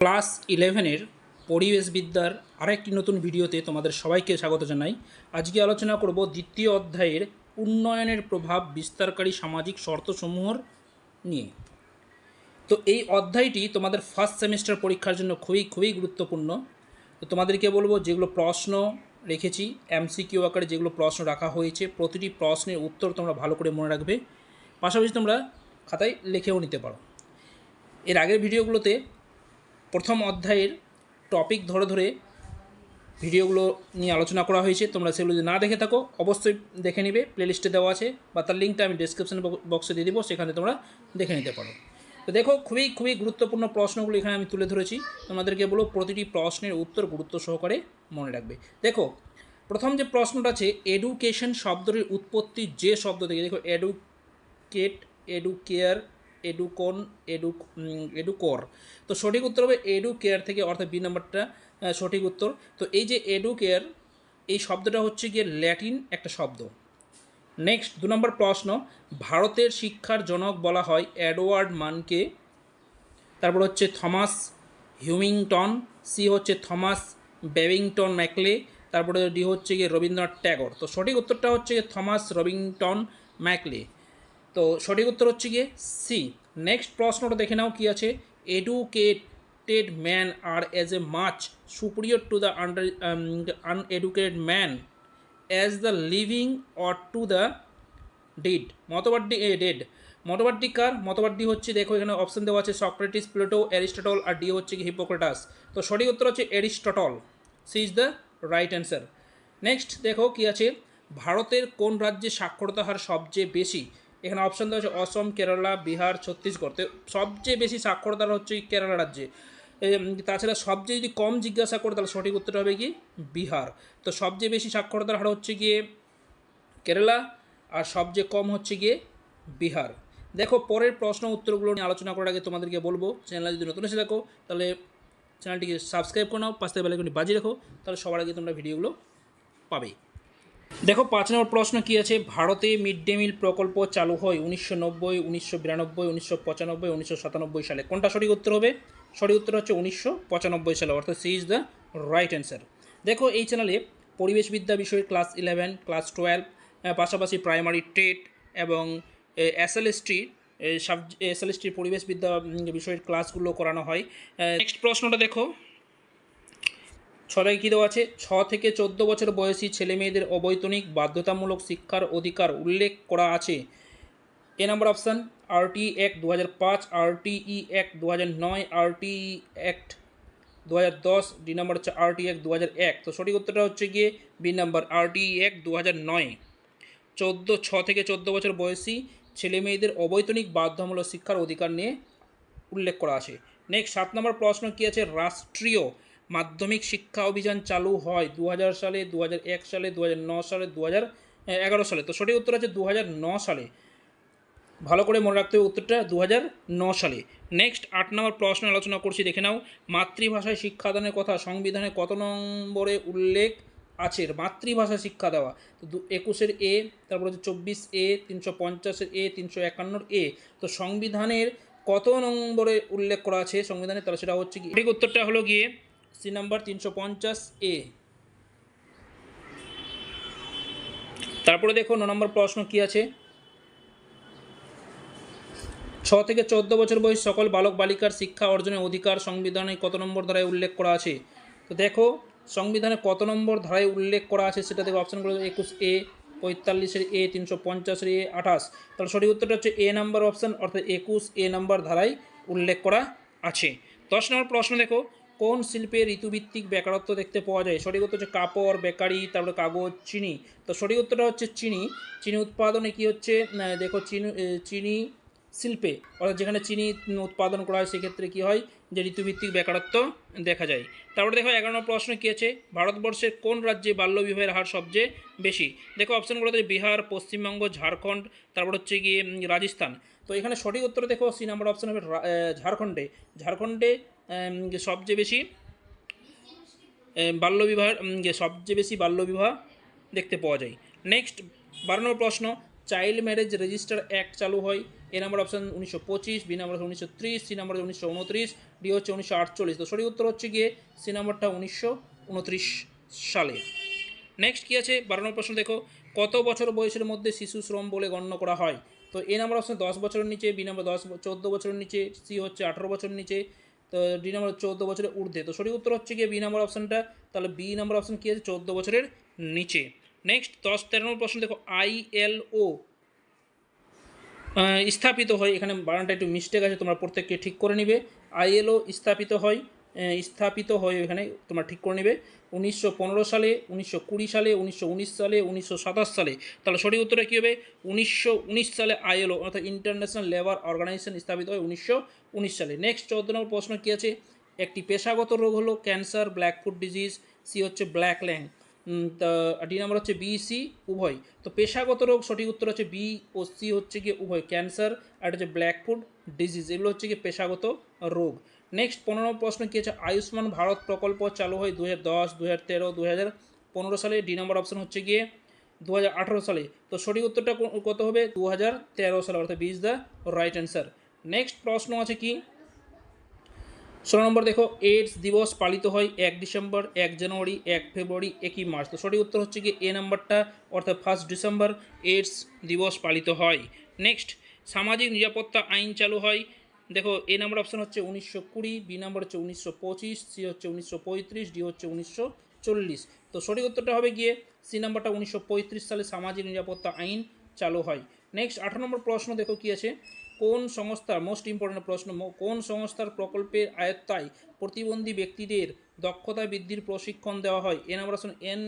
Class ইলেভেনের পরিবেশবিদ্যার আরেকটি নতুন ভিডিওতে তোমাদের সবাইকে স্বাগত জানাই। আজকে আলোচনা করব দ্বিতীয় অধ্যায়ের উন্নয়নের প্রভাব বিস্তারকারী সামাজিক শর্তসমূহর নিয়ে। তো এই অধ্যায়টি তোমাদের ফার্স্ট সেমিস্টার পরীক্ষার জন্য খুবই খুবই গুরুত্বপূর্ণ। তো তোমাদেরকে বলব, যেগুলো প্রশ্ন রেখেছি এমসিকিউ আকারে যেগুলো প্রশ্ন রাখা হয়েছে, প্রতিটি প্রশ্নের উত্তর তোমরা ভালো করে মনে রাখবে। পাশাপাশি তোমরা খাতায় লিখেও নিতে পারো। এর আগের ভিডিওগুলোতে প্রথম অধ্যায়ের টপিক ধরে ধরে ভিডিওগুলো নিয়ে আলোচনা করা হয়েছে। তোমরা সেগুলো যদি না দেখে থাকো, অবশ্যই দেখে নিবে। প্লেলিস্টে দেওয়া আছে বা তার লিঙ্কটা আমি ডিসক্রিপশন বক্সে দিয়ে দিব, সেখানে তোমরা দেখে নিতে পারো। তো দেখো, খুবই খুবই গুরুত্বপূর্ণ প্রশ্নগুলো এখানে আমি তুলে ধরেছি। তোমাদেরকে বলো, প্রতিটি প্রশ্নের উত্তর গুরুত্ব সহকারে মনে রাখবে। দেখো, প্রথম যে প্রশ্নটা আছে এডুকেশন শব্দটির উৎপত্তি যে শব্দ থেকে, দেখো এডুকেট এডুকেয়ার এডুকন এডু এডুকর তো সঠিক উত্তর হবে এডু কেয়ার থেকে, অর্থাৎ বি নাম্বারটা সঠিক উত্তর। তো এই যে এডু কেয়ার এই শব্দটা হচ্ছে গিয়ে ল্যাটিন একটা শব্দ। নেক্সট, দু নম্বর প্রশ্ন। ভারতের শিক্ষার জনক বলা হয় অ্যাডওয়ার্ড মানকে। তারপর হচ্ছে থমাস হিউমিংটন, সি হচ্ছে থমাস বেবিংটন ম্যাকলে। তারপরে ডি হচ্ছে গিয়ে রবীন্দ্রনাথ ট্যাগর। তো সঠিক উত্তরটা হচ্ছে গিয়ে থমাস রবিংটন ম্যাকলে। তো সঠিক উত্তর হচ্ছে গিয়ে সি নেক্সট প্রশ্নটা দেখে নাও কি আছে। Educated man are as a much superior to the under uneducated man as the living or to the dead মতবাদটি, a dead মতবাদটি কার? মতবাদটি হচ্ছে, দেখো এখানে অপশন দেওয়া আছে সক্রেটিস প্লেটো অ্যারিস্টটল আর ডি হচ্ছে কি হিপোক্রেটাস তো সঠিক উত্তর হচ্ছে Aristotle C is the right answer next দেখো কি আছে, ভারতের কোন রাজ্যে সাক্ষরতা হার সবচেয়ে বেশি? এখানে অপশন দেওয়া আছে অসম, কেরালা, বিহার, ছত্তিশগড়। তো সবচেয়ে বেশি সাক্ষরতা হার হচ্ছে কেরালা রাজ্যে। তাছাড়া সবচেয়ে যদি কম জিজ্ঞাসা করে তাহলে সঠিক উত্তর হবে কি? বিহার। তো সবচেয়ে বেশি সাক্ষরতার হার হচ্ছে গিয়ে কেরালা, আর সবচেয়ে কম হচ্ছে গিয়ে বিহার। দেখো, পরের প্রশ্ন উত্তরগুলো নিয়ে আলোচনা করার আগে তোমাদেরকে বলব, চ্যানেল যদি নতুন এসে থাকো, তাহলে চ্যানেলটিকে সাবস্ক্রাইব করে নাও পাঁচটা বেলাইকনটি বাজিয়ে রাখো, তাহলে সবার আগে তোমরা ভিডিওগুলো পাবে। দেখো, পাঁচ নম্বর প্রশ্ন কী আছে? ভারতে মিড ডে মিল প্রকল্প চালু হয় উনিশশো নব্বই, উনিশশো বিরানব্বই, উনিশশো পঁচানব্বই, উনিশশো সাতানব্বই সালে। কোনটা সঠিক উত্তর হবে? সঠিক উত্তর হচ্ছে উনিশশো পঁচানব্বই সালে। অর্থাৎ C is the right answer দেখো, এই চ্যানেলে পরিবেশবিদ্যা বিষয়ের ক্লাস ইলেভেন ক্লাস টুয়েলভ পাশাপাশি প্রাইমারি টেট এবং এসএলএসটি সাব এসএলএসটির পরিবেশবিদ্যা বিষয়ের ক্লাসগুলো করানো হয়। নেক্সট প্রশ্নটা দেখো। ছটায় কী দেওয়া আছে? ছ থেকে চোদ্দ বছর বয়সী ছেলে মেয়েদের অবৈতনিক বাধ্যতামূলক শিক্ষার অধিকার উল্লেখ করা আছে। A number option RTI act দু হাজার পাঁচ, আরটিই অ্যাক্ট দু হাজার নয়, আরটিই অ্যাক্ট দু হাজার দশ, ডি নম্বর হচ্ছে আরটি অ্যাক্ট দু হাজার এক। তো সঠিক উত্তরটা হচ্ছে গিয়ে বি নাম্বার, আরটিই অ্যাক্ট দু হাজার নয়। চোদ্দ, ছ থেকে চোদ্দ বছর বয়সী ছেলে মেয়েদের অবৈতনিক বাধ্যতামূলক শিক্ষার অধিকার নিয়ে উল্লেখ করা আছে। নেক্সট, সাত নম্বর প্রশ্ন কী আছে? রাষ্ট্রীয় মাধ্যমিক শিক্ষা অভিযান চালু হয় দু হাজার সালে দু সালে দু সালে দু এগারো সালে। তো সঠিক উত্তর আছে দু সালে। ভালো করে মনে রাখতে হবে উত্তরটা দু সালে। নেক্সট আট নম্বর প্রশ্ন আলোচনা করছি, দেখে নাও। মাতৃভাষায় শিক্ষাদানের কথা, সংবিধানে কত নম্বরে উল্লেখ আছে? মাতৃভাষা শিক্ষা দেওয়া। তো একুশের এ, তারপর হচ্ছে চব্বিশ এ, তিনশো পঞ্চাশের এ, তিনশো একান্নর এ। তো সংবিধানের কত নম্বরে উল্লেখ করা আছে? সংবিধানে তাহলে সেটা হচ্ছে কি? সঠিক উত্তরটা হলো গিয়ে সি নাম্বার তিনশো পঞ্চাশ এ। তারপরে দেখো ন নম্বর প্রশ্ন কি আছে? ছ থেকে চোদ্দ বছর বয়স সকল বালক বালিকার শিক্ষা অর্জনের অধিকার সংবিধানে কত নম্বর ধারায় উল্লেখ করা আছে? তো দেখো, সংবিধানে কত নম্বর ধারায় উল্লেখ করা আছে সেটা দেখো অপশানগুলো একুশ এ পঁয়তাল্লিশের এ তিনশো পঞ্চাশের এ আঠাশ। তাহলে সঠিক উত্তরটা হচ্ছে এ নাম্বার অপশান অর্থাৎ একুশ এ নাম্বার ধারায় উল্লেখ করা আছে। দশ নম্বর প্রশ্ন দেখো কোন শিল্পে ঋতুভিত্তিক বেকারত্ব দেখতে পাওয়া যায়? সঠিক উত্তর হচ্ছে কাপড়, বেকারি, তারপরে কাগজ, চিনি। তো সঠিক উত্তরটা হচ্ছে চিনি। চিনি উৎপাদনে কি হচ্ছে? দেখো চিনি চিনি শিল্পে, অর্থাৎ যেখানে চিনি উৎপাদন করা হয়, সেক্ষেত্রে কী হয়? যে ঋতুভিত্তিক বেকারত্ব দেখা যায়। তারপরে দেখো এগারো নম্বর প্রশ্ন কী আছে? ভারতবর্ষের কোন রাজ্যে বাল্যবিবাহের হার সবচেয়ে বেশি? দেখো অপশানগুলোতে বিহার, পশ্চিমবঙ্গ, ঝাড়খণ্ড, তারপর হচ্ছে গিয়ে রাজস্থান। তো এখানে সঠিক উত্তর দেখো, সি নাম্বার অপশান হবে ঝাড়খণ্ডে। ঝাড়খণ্ডে সবচেয়ে বেশি বাল্যবিবাহ সবচেয়ে বেশি বাল্যবিবাহ দেখতে পাওয়া যায়। নেক্সট বারো নম্বর প্রশ্ন চাইল্ড ম্যারেজ রেজিস্টার অ্যাক্ট চালু হয় এ নাম্বার অপশান উনিশশো পঁচিশ বি নাম্বার উনিশশো ত্রিশ সি নাম্বার উনিশশো উনত্রিশ ডি হচ্ছে উনিশশো আটচল্লিশ। তো সঠিক উত্তর হচ্ছে গিয়ে সি নাম্বারটা উনিশশো উনত্রিশ সালে। নেক্সট কী আছে? বারো নম্বর প্রশ্ন দেখো, কত বছর বয়সের মধ্যে শিশু শ্রম বলে গণ্য করা হয়? তো এ নাম্বার অপশন দশ বছরের নিচে বি নাম্বার দশ, চোদ্দ বছরের নিচে সি হচ্ছে আঠারো বছরের নিচে তো ডি নম্বর চৌদ্দ বছরের ঊর্ধ্বে। তো সঠিক উত্তর হচ্ছে গিয়ে বি নাম্বার অপশনটা তাহলে বি নম্বর অপশন কী আছে? চৌদ্দ বছরের নিচে। নেক্সট দশ তেরো নম্বর প্রশ্ন দেখো। আইএলও স্থাপিত হয়। এখানে বানানটা একটু মিস্টেক আছে, তোমরা প্রত্যেককে ঠিক করে নিবে। আইএলও স্থাপিত হয়। স্থাপিত হয় এখানে তোমরা ঠিক করে নেবে। উনিশশো পনেরো সালে, উনিশশো কুড়ি সালে, উনিশশো উনিশ সালে, উনিশশো সাতাশ সালে। তাহলে সঠিক উত্তরটা কী হবে? উনিশশো উনিশ সালে আইএলও, অর্থাৎ ইন্টারন্যাশনাল লেবার অর্গানাইজেশন স্থাপিত হয় উনিশশো উনিশ সালে। নেক্সট চৌদ্দ নম্বর প্রশ্ন কী আছে? একটি পেশাগত রোগ হলো cancer, black foot disease, C হচ্ছে ব্ল্যাক ল্যাং। তা, ডি নাম্বার হচ্ছে বি, সি, উভয়। তো পেশাগত রোগ সঠিক উত্তর হচ্ছে বি ও সি হচ্ছে গিয়ে উভয়, ক্যান্সার আর হচ্ছে ব্ল্যাক ফুড ডিজিজ। এগুলো হচ্ছে গিয়ে পেশাগত রোগ। নেক্সট পনেরো প্রশ্ন কী আছে? আয়ুষ্মান ভারত প্রকল্প চালু হয় দু হাজার দশ দু হাজার তেরো দু হাজার পনেরো সালে। ডি নাম্বার অপশন হচ্ছে গিয়ে দু হাজার আঠারো সালে। তো সঠিক উত্তরটা কত হবে? দু হাজার তেরো সালে, অর্থাৎ B is the right answer next প্রশ্ন আছে কি? ষোলো নম্বর দেখো এইডস দিবস পালিত হয় এক ডিসেম্বর, এক জানুয়ারি, এক ফেব্রুয়ারি, একই মার্চ। তো সঠিক উত্তর হচ্ছে কি এ নাম্বারটা, অর্থাৎ ফার্স্ট ডিসেম্বর এইডস দিবস পালিত হয়। নেক্সট, সামাজিক নিরাপত্তা আইন চালু হয় দেখো এ নাম্বার অপশন হচ্ছে উনিশশো কুড়ি বি নাম্বার হচ্ছে উনিশশো পঁচিশ সি হচ্ছে উনিশশো পঁয়ত্রিশ ডি হচ্ছে উনিশশো চল্লিশ। তো সঠিক উত্তরটা হবে গিয়ে সি নাম্বারটা উনিশশো পঁয়ত্রিশ সালে সামাজিক নিরাপত্তা আইন চালু হয়। নেক্সট আঠারো নম্বর প্রশ্ন দেখো কী আছে? কোন সংস্থার মোস্ট ইম্পর্টেন্ট প্রশ্ন কোন সংস্থার প্রকল্পের আয়ত্তায় প্রতিবন্ধী ব্যক্তিদের দক্ষতা বৃদ্ধির প্রশিক্ষণ দেওয়া হয়? A number option N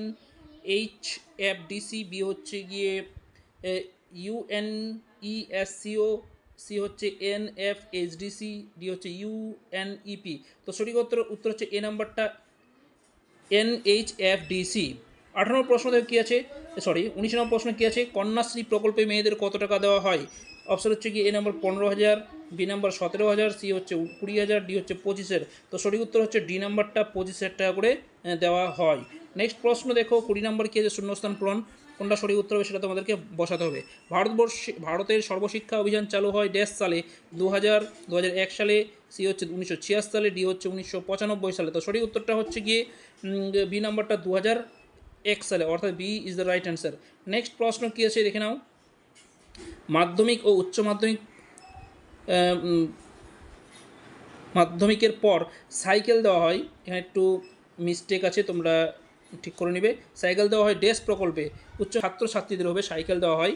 H F DC B হচ্ছে গিয়ে ইউএন ইএসসিও সি হচ্ছে এন এফ এইচডিসি ডি হচ্ছে ইউএনইপি তো সঠিক উত্তর উত্তর হচ্ছে এ নাম্বারটা এনএইচএফডিসি আঠারো নম্বর প্রশ্ন কী আছে? সরি উনিশ নম্বর প্রশ্ন কী আছে? কন্যাশ্রী প্রকল্পে মেয়েদের কত টাকা দেওয়া হয়? অপশন হচ্ছে কি এ নাম্বার পনেরো হাজার বি নাম্বার সতেরো হাজার সি হচ্ছে কুড়ি হাজার ডি হচ্ছে পঁচিশের। তো সঠিক উত্তর হচ্ছে ডি নাম্বারটা পঁচিশ হাজার টাকা করে দেওয়া হয়। নেক্সট প্রশ্ন দেখো, কুড়ি নাম্বার কী আছে? শূন্যস্থান পূরণ। কোনটা সঠিক উত্তর হবে সেটা তোমাদেরকে বসাতে হবে। ভারতবর্ষে, ভারতের সর্বশিক্ষা অভিযান চালু হয় ড্যাশ সালে দু হাজার দু হাজার এক সালে, সি হচ্ছে উনিশশো ছিয়াশি সালে, ডি হচ্ছে উনিশশো পঁচানব্বই সালে। তো সঠিক উত্তরটা হচ্ছে গিয়ে বি নাম্বারটা দু হাজার এক সালে, অর্থাৎ B is the right answer. Next প্রশ্ন কী আছে দেখে নাও। মাধ্যমিক ও উচ্চ মাধ্যমিক মাধ্যমিকের পর সাইকেল দেওয়া হয়। এখানে একটু মিস্টেক আছে, তোমরা ঠিক করে নেবে। সাইকেল দেওয়া হয় ডেস্ক প্রকল্পে। উচ্চ ছাত্রছাত্রীদের হবে সাইকেল দেওয়া হয়।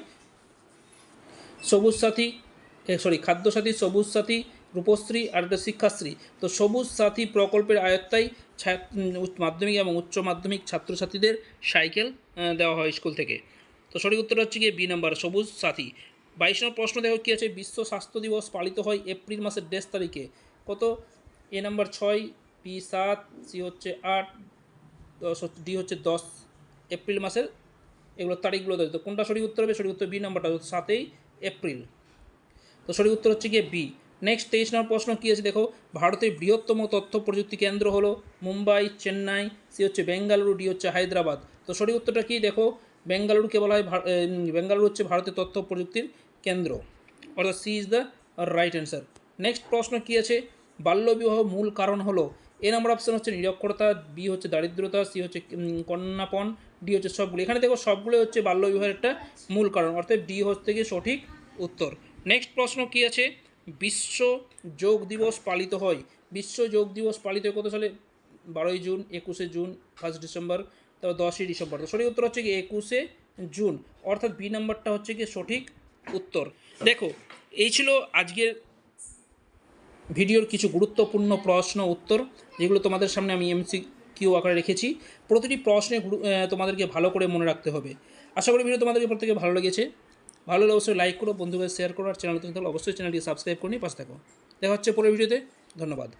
সবুজ সাথী সরি খাদ্য সাথী, সবুজ সাথী, রূপশ্রী, আর শিক্ষাশ্রী। তো সবুজ সাথী প্রকল্পের আয়ত্তায় মাধ্যমিক এবং উচ্চ মাধ্যমিক ছাত্রছাত্রীদের সাইকেল দেওয়া হয় স্কুল থেকে। তো সঠিক উত্তর হচ্ছে গিয়ে বি নাম্বার, সবুজ সাথী। বাইশ নম্বর প্রশ্ন দেখো কী আছে? বিশ্ব স্বাস্থ্য দিবস পালিত হয় এপ্রিল মাসের দেশ তারিখে। কত? এ নাম্বার ছয়, বি সাত, সি হচ্ছে আট দশ হচ্ছে ডি হচ্ছে দশ, এপ্রিল মাসের এগুলো তারিখগুলো দেয় তো কোনটা সঠিক উত্তর হবে? সঠিক উত্তর বি নাম্বারটা সাতই এপ্রিল। তো সঠিক উত্তর হচ্ছে গিয়ে বি। নেক্সট তেইশ নম্বর প্রশ্ন কী আছে? দেখো, ভারতের বৃহত্তম তথ্য প্রযুক্তি কেন্দ্র হলো মুম্বাই, চেন্নাই, সি হচ্ছে বেঙ্গালুরু, ডি হচ্ছে হায়দ্রাবাদ। তো সঠিক উত্তরটা কি? দেখো, বেঙ্গালুরুকে বলা হয় বেঙ্গালুরু হচ্ছে ভারতের তথ্য প্রযুক্তির কেন্দ্র। অর্থাৎ C is the right answer. Next প্রশ্ন কী আছে? বাল্যবিবাহ মূল কারণ হলো এ নাম্বার অপশন হচ্ছে নিরক্ষরতা বি হচ্ছে দারিদ্রতা সি হচ্ছে কন্যাপন ডি হচ্ছে সবগুলো। এখানে দেখো সবগুলো হচ্ছে বাল্যবিবাহের একটা মূল কারণ, অর্থাৎ ডি হচ্ছে গিয়ে সঠিক উত্তর। নেক্সট প্রশ্ন কী আছে? বিশ্ব যোগ দিবস পালিত হয়। বিশ্ব যোগ দিবস পালিত হয় কত সালে? বারোই জুন, একুশে জুন, ফার্স্ট ডিসেম্বর, তারপর দশই ডিসেম্বর। তো সঠিক উত্তর হচ্ছে কি একুশে জুন, অর্থাৎ বি নাম্বারটা হচ্ছে কি সঠিক উত্তর। দেখো, এই ছিল আজকের ভিডিওর কিছু গুরুত্বপূর্ণ প্রশ্ন উত্তর, যেগুলো তোমাদের সামনে আমি এমসি কিউ আকারে রেখেছি। প্রতিটি প্রশ্নে তোমাদেরকে ভালো করে মনে রাখতে হবে। আশা করি ভিডিও তোমাদেরকে প্রত্যেকে ভালো লেগেছে। ভালো লাগলে অবশ্যই লাইক করো, বন্ধুদের শেয়ার করো, আর চ্যানেল তুমি অবশ্যই চ্যানেলটি সাবস্ক্রাইব করে নিয়ে পাশে থাকো। দেখা হচ্ছে পরের ভিডিওতে ধন্যবাদ।